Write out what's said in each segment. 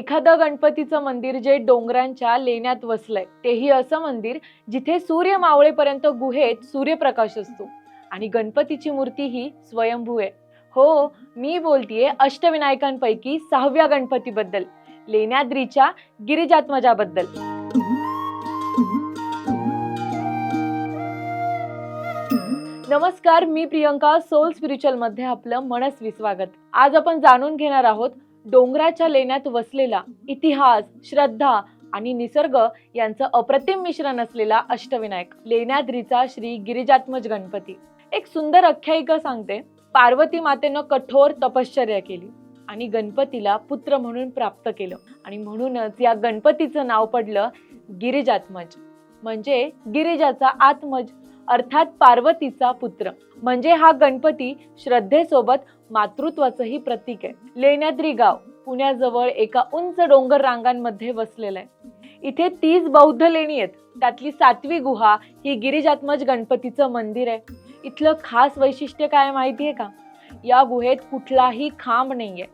एखादं गणपतीचं मंदिर जे डोंगरांच्या लेण्यात वसलंय तेही असं मंदिर जिथे सूर्य मावळेपर्यंत गुहेत सूर्यप्रकाश असतो आणि गणपतीची मूर्ती ही स्वयंभू आहे. हो मी बोलतीये अष्टविनायकांपैकी सहाव्या गणपतीबद्दल लेण्याद्रीच्या गिरिजात्मजाबद्दल. नमस्कार मी प्रियंका सोल स्पिरिच्युअलमध्ये आपलं मनस्वी स्वागत. आज आपण जाणून घेणार आहोत डोंगराच्या लेण्यात वसलेला इतिहास श्रद्धा आणि निसर्ग यांचं अप्रतिम मिश्रण असलेला अष्टविनायक लेण्याद्रीचा श्री गिरिजात्मज गणपती. एक सुंदर आख्यायिका सांगते पार्वती मातेनं कठोर तपश्चर्या केली आणि गणपतीला पुत्र म्हणून प्राप्त केलं आणि म्हणूनच या गणपतीचं नाव पडलं गिरिजात्मज. म्हणजे गिरिजाचा आत्मज अर्थात पार्वतीचा पुत्र. म्हणजे हा गणपती श्रद्धेसोबत मातृत्वाचंही प्रतीक आहे. लेण्याद्री गाव पुण्याजवळ एका उंच डोंगर रांगांमध्ये वसलेलं आहे. इथे तीस बौद्ध लेणी आहेत. त्यातली सातवी गुहा ही गिरिजात्मज गणपतीचं मंदिर आहे. इथलं खास वैशिष्ट्य काय माहिती आहे का? या गुहेत कुठलाही खांब नाहीये.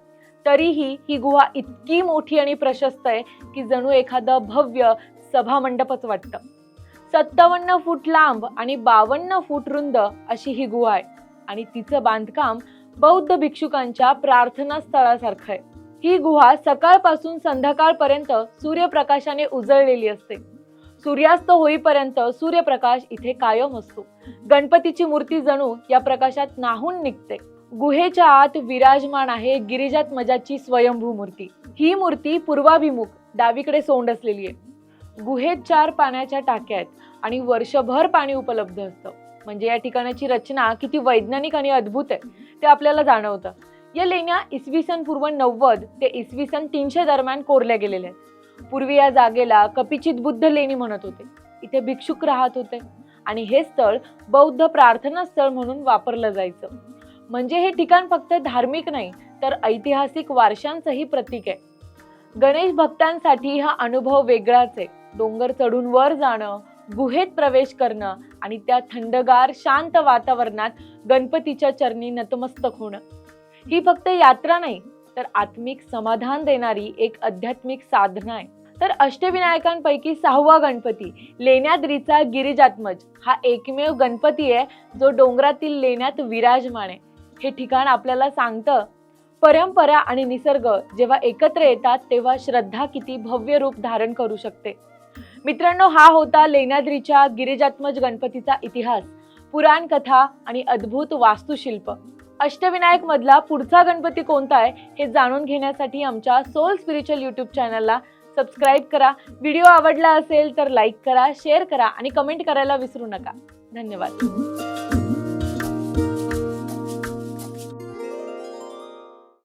तरीही ही गुहा इतकी मोठी आणि प्रशस्त आहे की जणू एखादं भव्य सभामंडपच वाटतं. सत्तावन्न फूट लांब आणि बावन्न फूट रुंद अशी ही गुहा आहे. आणि तिचं बांधकाम बौद्ध भिक्षुकांच्या प्रार्थना स्थळासारखं आहे. ही गुहा सकाळपासून संध्याकाळपर्यंत सूर्यप्रकाशाने उजळलेली असते. सूर्यास्त होईपर्यंत सूर्यप्रकाश इथे कायम असतो. गणपतीची मूर्ती जणू या प्रकाशात नाहून निघते. गुहेच्या आत विराजमान आहे गिरिजात्मजाची स्वयंभू मूर्ती ही मूर्ती पूर्वाभिमुख डावीकडे सोंड असलेली आहे. गुहेत चार पाण्याच्या टाक्या आहेत आणि वर्षभर पाणी उपलब्ध असतं. म्हणजे या ठिकाणाची रचना किती वैज्ञानिक आणि अद्भुत आहे ते आपल्याला जाणवतं. या लेण्या इसवी सन पूर्व नव्वद ते इसवी सन तीनशे दरम्यान कोरल्या गेलेल्या आहेत. पूर्वी या जागेला कपिचित बुद्ध लेणी म्हणत होते. इथे भिक्षुक राहत होते आणि हे स्थळ बौद्ध प्रार्थना स्थळ म्हणून वापरलं जायचं. म्हणजे हे ठिकाण फक्त धार्मिक नाही तर ऐतिहासिक वारशांचंही प्रतीक आहे. गणेश भक्तांसाठी हा अनुभव वेगळाच आहे. डोंगर चढून वर जाणं गुहेत प्रवेश करणं आणि त्या थंडगार शांत वातावरणात गणपतीच्या चरणी नतमस्तक होणं. ही फक्त यात्रा नाही तर आत्मिक समाधान देणारी एक आध्यात्मिक साधना आहे. तर अष्टविनायकांपैकी सहावा गणपती लेण्याद्रीचा गिरिजात्मज. हा एकमेव गणपती आहे जो डोंगरातील लेण्यात विराजमान आहे. हे ठिकाण आपल्याला सांगतं परंपरा आणि निसर्ग जेव्हा एकत्र येतात तेव्हा श्रद्धा किती भव्य रूप धारण करू शकते. मित्रांनो हा होता लेण्याद्रीच्या गिरिजात्मज गणपतीचा इतिहास पुराण कथा आणि अद्भुत वास्तुशिल्प. अष्टविनायक मधला पुढचा गणपती कोणता आहे हे जाणून घेण्यासाठी आमच्या सोल स्पिरिच्युअल यूट्यूब चॅनलला सबस्क्राईब करा. व्हिडिओ आवडला असेल तर लाईक करा शेअर करा आणि कमेंट करायला विसरू नका. धन्यवाद.